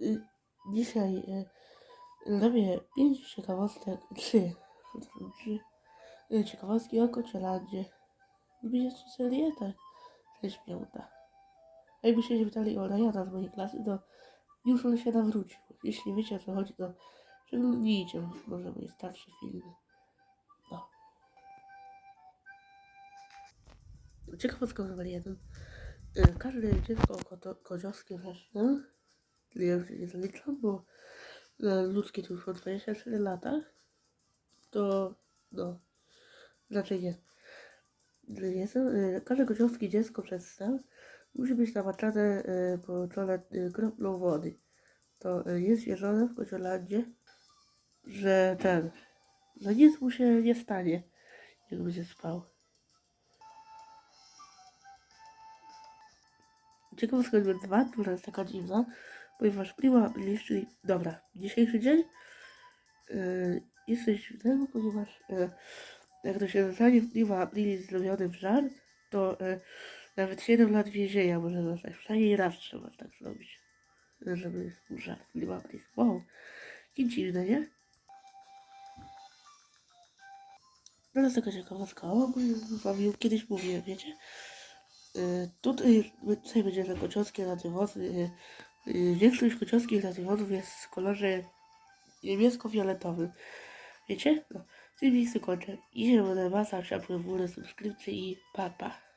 y, dzisiaj y, robię pięć ciekawostek, trzy, trzy y, ciekawostki o Kocielandzie. Lubicie tę serię? Tak. Piąta. A jakbyście się pytali o Rajana z mojej klasy, to już on się nawrócił. Jeśli wiecie o co chodzi, to przeglądnijcie może moje starsze filmy. No. Ciekawostka numer jeden. Każde dziecko koto- koziowskie wreszcie, ja już nie zaliczam, bo ludzkie to już po 24 lata, to no, raczej nie. są, e, każde koziowskie dziecko przed snem musi być namaczane e, po czole e, kroplą wody. To jest wierzone w Kociolandzie, że ten, że nic mu się nie stanie, jak będzie spał. Ciekawostka numer dwa, która jest taka dziwna, ponieważ prima czyli dobra, dzisiejszy dzień yy, jesteś w tym, ponieważ yy, jak to się zostanie prima aprilis zrobiony w żart, to yy, nawet 7 lat więzienia może zostać. Przynajmniej raz trzeba tak zrobić, żeby żart prima aprilis. Wow, i dziwne, nie? Teraz taka ciekawostka, wam ją kiedyś mówiłem, wiecie? Y, Tutaj, tutaj będzie na kociowskie radywozy. y, y, Większość kociowskich radywozów jest w kolorze niebiesko-fioletowym. Wiecie? No, w tym miejscu kończę. I się będę was, a subskrypcje i pa, pa.